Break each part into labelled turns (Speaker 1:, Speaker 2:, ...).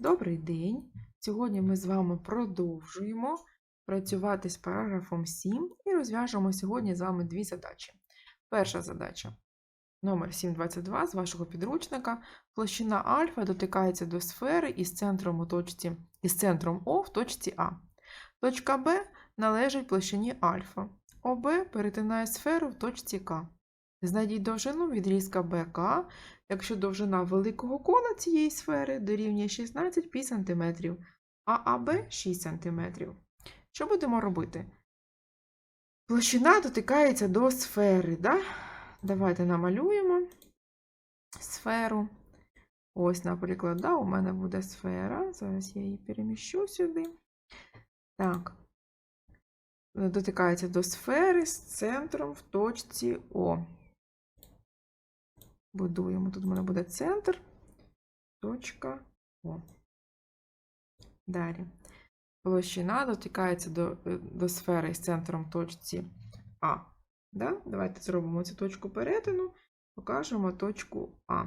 Speaker 1: Добрий день! Сьогодні ми з вами продовжуємо працювати з параграфом 7 і розв'яжемо сьогодні з вами дві задачі. Перша задача номер 722 з вашого підручника. Площина альфа дотикається до сфери із центром, у точці, із центром О в точці А. Точка Б належить площині альфа. ОБ перетинає сферу в точці К. Знайдіть довжину відрізка БК, якщо довжина великого кола цієї сфери дорівнює 16 пі см, а АБ 6 см. Що будемо робити? Площина дотикається до сфери. Да? Давайте намалюємо сферу. Ось, наприклад, да, у мене буде сфера. Зараз я її переміщу сюди. Так. Дотикається до сфери з центром в точці О. Будуємо. Тут у мене буде центр. Точка О. Далі. Площина дотикається до, до сфери з центром точці А. Да? Давайте зробимо цю точку перетину, покажемо точку А.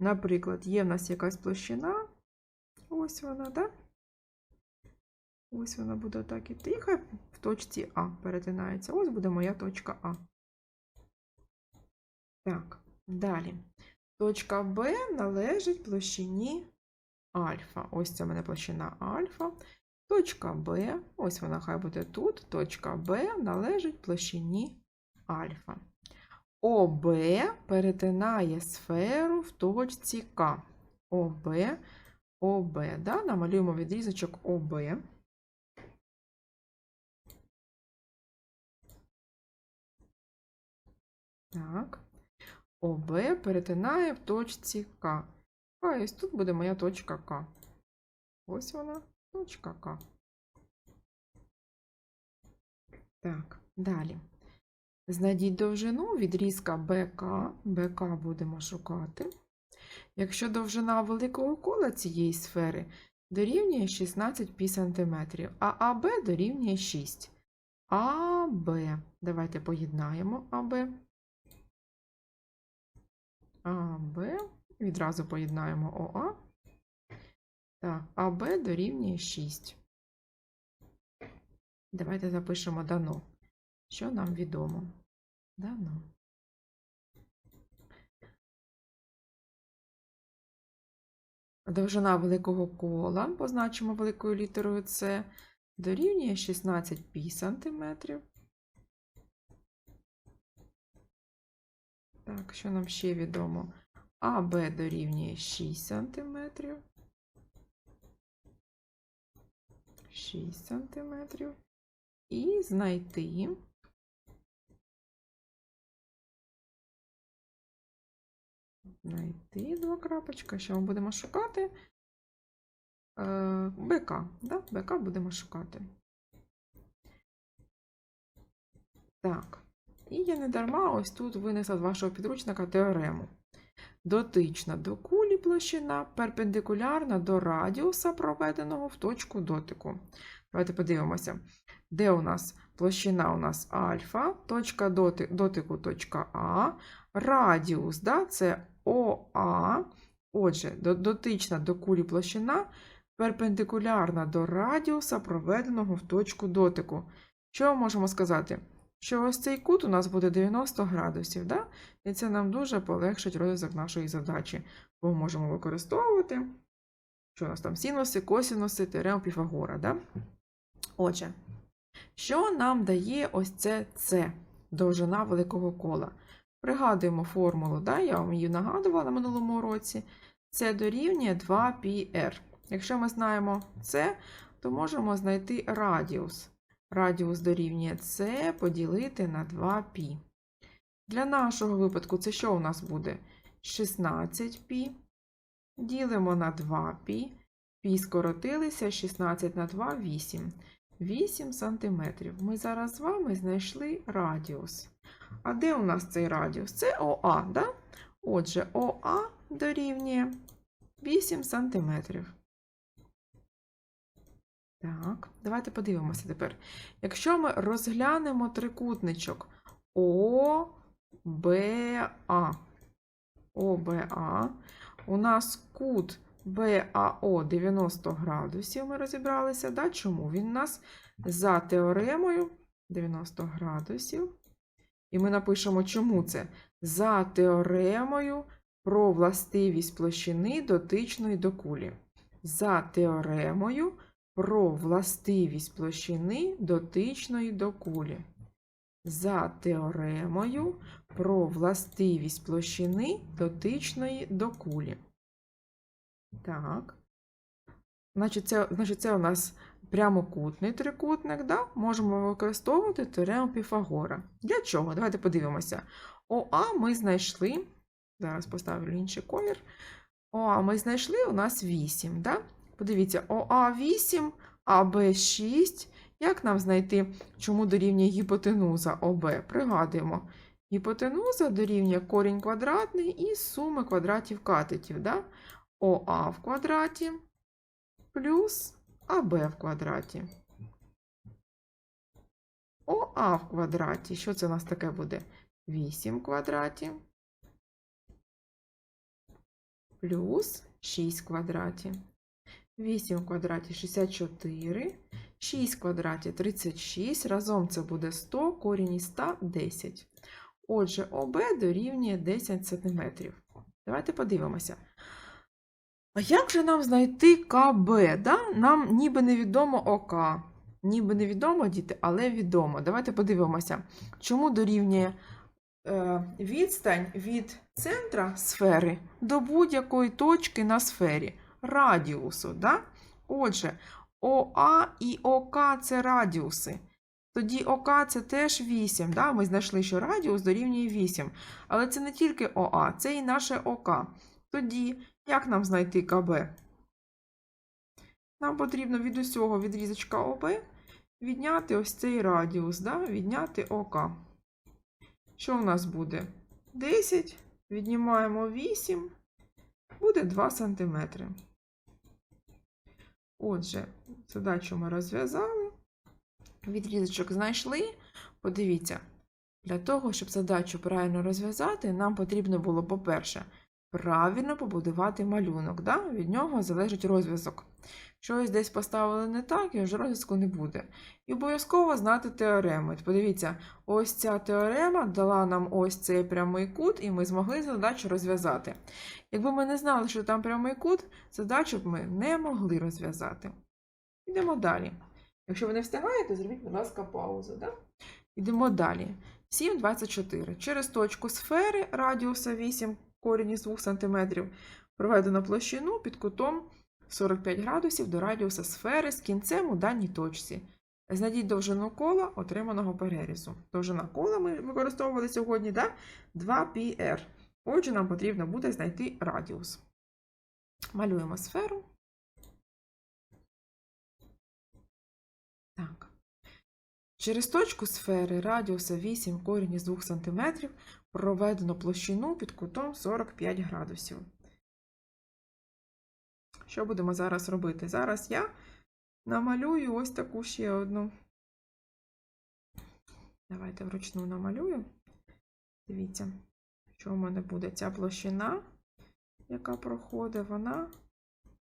Speaker 1: Наприклад, є в нас якась площина. Ось вона, да? Ось вона буде так. І хай в точці А перетинається. Ось буде моя точка А. Так, далі. Точка Б належить площині альфа. Ось це в мене площина альфа. Точка Б, ось вона хай буде тут. Точка Б належить площині альфа. ОБ перетинає сферу в точці К. ОБ, ОБ, да? намалюємо відрізочок ОБ. Так. ОБ перетинає в точці К. А ось тут буде моя точка К. Ось вона, точка К. Так, далі. Знайдіть довжину відрізка БК. БК будемо шукати. Якщо довжина великого кола цієї сфери дорівнює 16 пі см, а АБ дорівнює 6. АБ. Давайте поєднаємо АБ. АБ. Відразу поєднаємо ОА. Так, АБ дорівнює 6. Давайте запишемо дано. Що нам відомо? Дано. Довжина великого кола, позначимо великою літерою С, дорівнює 16 пі сантиметрів. Так, що нам ще відомо? АБ дорівнює 6 сантиметрів. 6 сантиметрів. І знайти знайти два крапочка. Що ми будемо шукати? Е, БК. Да? БК будемо шукати. Так. І я не дарма ось тут винесла з вашого підручника теорему. Дотична до кулі площина перпендикулярна до радіуса, проведеного в точку дотику. Давайте подивимося, де у нас площина у нас альфа, точка дотику точка А, радіус, да, це ОА. Отже, дотична до кулі площина перпендикулярна до радіуса, проведеного в точку дотику. Що ми можемо сказати? Що ось цей кут у нас буде 90 градусів, да? і це нам дуже полегшить розв'язок нашої задачі, бо ми можемо використовувати, що у нас там синуси, косінуси, теорему Піфагора. Да? Отже, що нам дає ось це С, довжина великого кола? Пригадуємо формулу, да? я вам її нагадувала минулому році. Це дорівнює 2πr. Якщо ми знаємо це, то можемо знайти радіус. Радіус дорівнює С поділити на 2π. Для нашого випадку це що у нас буде? 16π. Ділимо на 2π. Пі скоротилися 16 на 2 8. 8 см. Ми зараз з вами знайшли радіус. А де у нас цей радіус? Це ОА, да? Отже, ОА дорівнює 8 см. Так, давайте подивимося тепер. Якщо ми розглянемо трикутничок ОБА, ОБА, у нас кут БАО 90 градусів. Ми розібралися. Да? Чому він у нас за теоремою 90 градусів. І ми напишемо, чому це? За теоремою про властивість площини дотичної до кулі. За теоремою про властивість площини дотичної до кулі. За теоремою про властивість площини дотичної до кулі. Так. Значить, це, значить, це у нас прямокутний трикутник, да? можемо використовувати теорему Піфагора. Для чого? Давайте подивимося. ОА ми знайшли. Зараз поставлю інший колір. ОА ми знайшли у нас 8. Да? Подивіться, ОА 8, АБ 6. Як нам знайти, чому дорівнює гіпотенуза ОБ? Пригадуємо. Гіпотенуза дорівнює корінь квадратний із суми квадратів катетів. Да? ОА в квадраті плюс АБ в квадраті. ОА в квадраті. Що це у нас таке буде? 8 в квадраті плюс 6 в квадраті. 8 в квадраті 64, 6 в квадраті 36, разом це буде 100, корінь із 100 – 10. Отже, ОБ дорівнює 10 см. Давайте подивимося. А як же нам знайти КБ? Да? Нам ніби невідомо ОК. Ніби невідомо, діти, але відомо. Давайте подивимося, чому дорівнює е, відстань від центра сфери до будь-якої точки на сфері радіусу. Да? Отже, ОА і ОК це радіуси. Тоді ОК це теж 8. Да? Ми знайшли, що радіус дорівнює 8. Але це не тільки ОА, це і наше ОК. Тоді, як нам знайти КБ? Нам потрібно від усього відрізочка ОБ відняти ось цей радіус, да? відняти ОК. Що у нас буде? 10, віднімаємо 8, буде 2 см. Отже, задачу ми розв'язали. Відрізочок знайшли. Подивіться, для того, щоб задачу правильно розв'язати, нам потрібно було, по-перше, правильно побудувати малюнок. Да? Від нього залежить розв'язок. Щось десь поставили не так, і вже розв'язку не буде. І обов'язково знати теореми. Подивіться, ось ця теорема дала нам ось цей прямий кут, і ми змогли задачу розв'язати. Якби ми не знали, що там прямий кут, задачу б ми не могли розв'язати. Йдемо далі. Якщо ви не встигаєте, зробіть, будь ласка, паузу. Да? Йдемо далі. 7,24. Через точку сфери радіуса 8 корінь із 2 см проведено площину під кутом 45 градусів до радіуса сфери з кінцем у даній точці. Знайдіть довжину кола отриманого перерізу. Довжина кола ми використовували сьогодні да? 2πr. Отже, нам потрібно буде знайти радіус. Малюємо сферу. Так. Через точку сфери радіуса 8 корінь із 2 см проведено площину під кутом 45 градусів. Що будемо зараз робити? Зараз я намалюю ось таку ще одну. Давайте вручну намалюю. Дивіться, що в мене буде ця площина, яка проходить, вона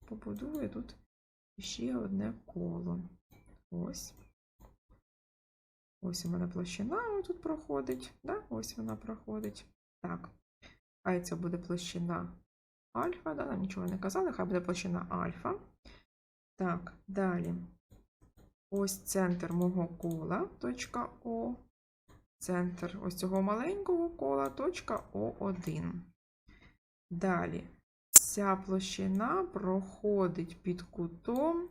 Speaker 1: побудує тут ще одне коло. Ось. Ось у мене площина тут проходить. Да? Ось вона проходить. Так. Хай це буде площина альфа, да? нам нічого не казали, хай буде площина альфа. Так, далі. Ось центр мого кола, точка О. Центр ось цього маленького кола, точка О1. Далі. Ця площина проходить під кутом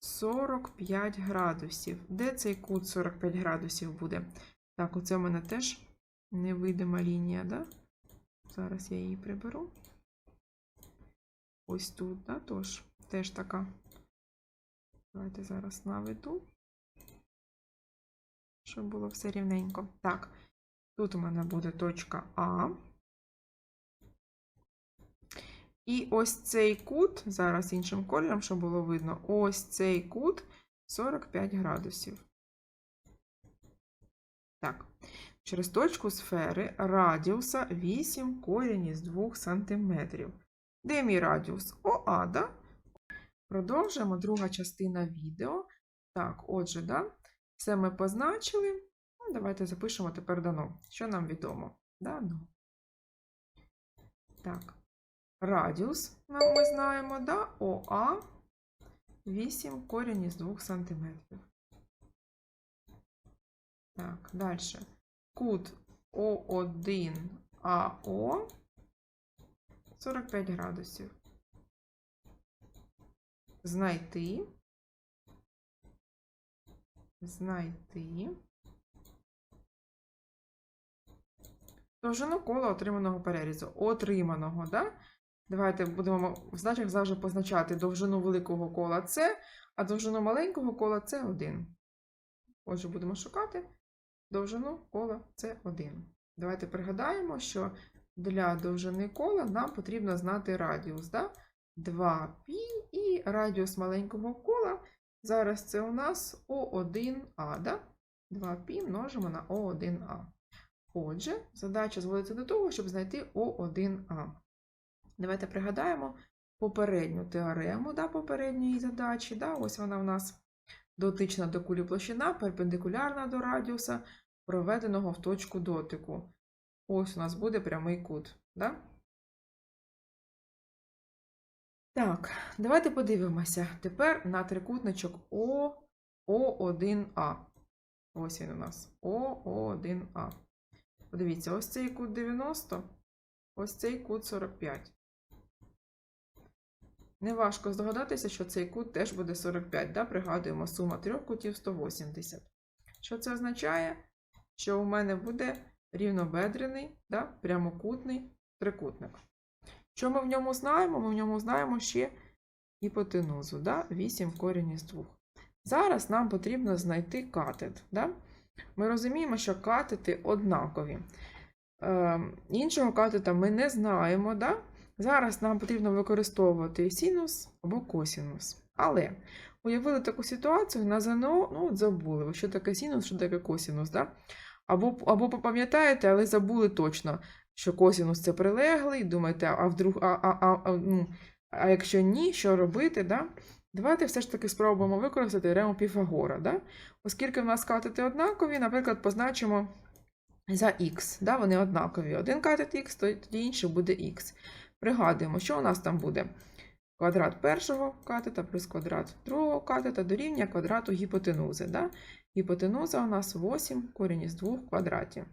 Speaker 1: 45 градусів. Де цей кут 45 градусів буде? Так, оце в мене теж невидима лінія, да? Зараз я її приберу. Ось тут, да, тож, теж така. Давайте зараз наведу, щоб було все рівненько. Так, тут у мене буде точка А. І ось цей кут, зараз іншим кольором, щоб було видно, ось цей кут 45 градусів. Так, через точку сфери радіуса 8 корінь із 2 см. Де мій радіус? ОА, да? Продовжуємо друга частина відео. Так, отже, да, все ми позначили. Ну, давайте запишемо тепер дано. Що нам відомо? Дано. Так. Радіус нам ми знаємо, да? ОА 8 корінь із 2 см. Так, далі. Кут О1АО 45 градусів. Знайти. Знайти. Довжину кола отриманого перерізу. Отриманого, да? Давайте будемо в значках завжди позначати довжину великого кола С, а довжину маленького кола С1. Отже, будемо шукати довжину кола С1. Давайте пригадаємо, що для довжини кола нам потрібно знати радіус. Да? 2π і радіус маленького кола. Зараз це у нас О1А. Да? 2π множимо на О1А. Отже, задача зводиться до того, щоб знайти О1А. Давайте пригадаємо попередню теорему да, попередньої задачі. Да? Ось вона в нас дотична до кулі площина, перпендикулярна до радіуса, проведеного в точку дотику. Ось у нас буде прямий кут. Да? Так, давайте подивимося тепер на трикутничок О, О1А. Ось він у нас О1А. Подивіться, ось цей кут 90, ось цей кут 45. Неважко здогадатися, що цей кут теж буде 45. Да? Пригадуємо, сума трьох кутів 180. Що це означає? Що у мене буде рівнобедрений, да? прямокутний трикутник. Що ми в ньому знаємо? Ми в ньому знаємо ще гіпотенузу, да? 8 корінь із 2. Зараз нам потрібно знайти катет. Да? Ми розуміємо, що катети однакові. Е, іншого катета ми не знаємо. Да? Зараз нам потрібно використовувати синус або косінус. Але уявили таку ситуацію на ЗНО, ну от забули, що таке синус, що таке косінус. Да? Або, або попам'ятаєте, але забули точно, що косінус це прилеглий, думаєте, а вдруг, а, а, а, а, ну, а якщо ні, що робити? Да? Давайте все ж таки спробуємо використати теорему Піфагора. Да? Оскільки в нас катети однакові, наприклад, позначимо за х. Да? Вони однакові. Один катет х, тоді інший буде х. Пригадуємо, що у нас там буде? Квадрат першого катета плюс квадрат другого катета дорівнює квадрату гіпотенузи. Да? Гіпотенуза у нас 8 корінь із 2 квадратів.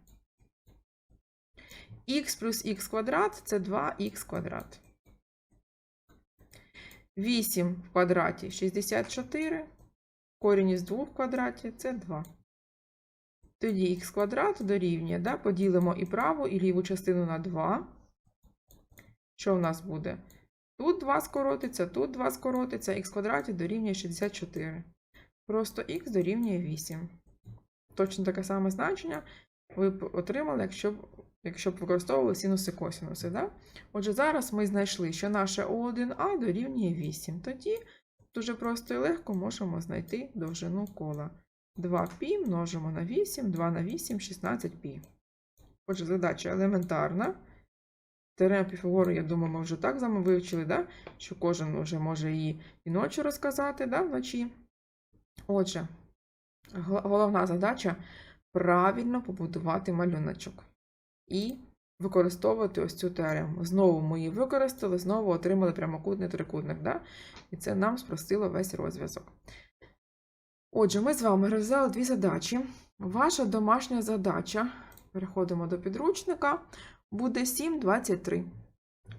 Speaker 1: х плюс х квадрат це 2х квадрат. 8 в квадраті 64. Корінь із 2 в квадраті це 2. Тоді х квадрат дорівнює, да? поділимо і праву, і ліву частину на 2. Що в нас буде? Тут 2 скоротиться, тут 2 скоротиться, х квадраті дорівнює 64. Просто х дорівнює 8. Точно таке саме значення ви б отримали, якщо б, якщо б використовували синуси косинуси. Да? Отже, зараз ми знайшли, що наше О1А дорівнює 8. Тоді дуже просто і легко можемо знайти довжину кола. 2π множимо на 8, 2 на 8, 16π. Отже, задача елементарна. Теорему Піфагору, я думаю, ми вже так з вами вивчили, да? що кожен вже може її і ночі розказати да? вночі. Отже, головна задача правильно побудувати малюночок і використовувати ось цю теорему. Знову ми її використали, знову отримали прямокутний трикутник. Да? І це нам спростило весь розв'язок. Отже, ми з вами розв'язали дві задачі. Ваша домашня задача, переходимо до підручника, буде 7,23.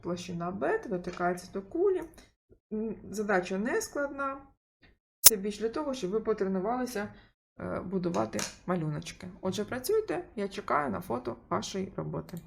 Speaker 1: Площина Б дотикається до кулі. Задача не складна. Це більш для того, щоб ви потренувалися е, будувати малюночки. Отже, працюйте, я чекаю на фото вашої роботи.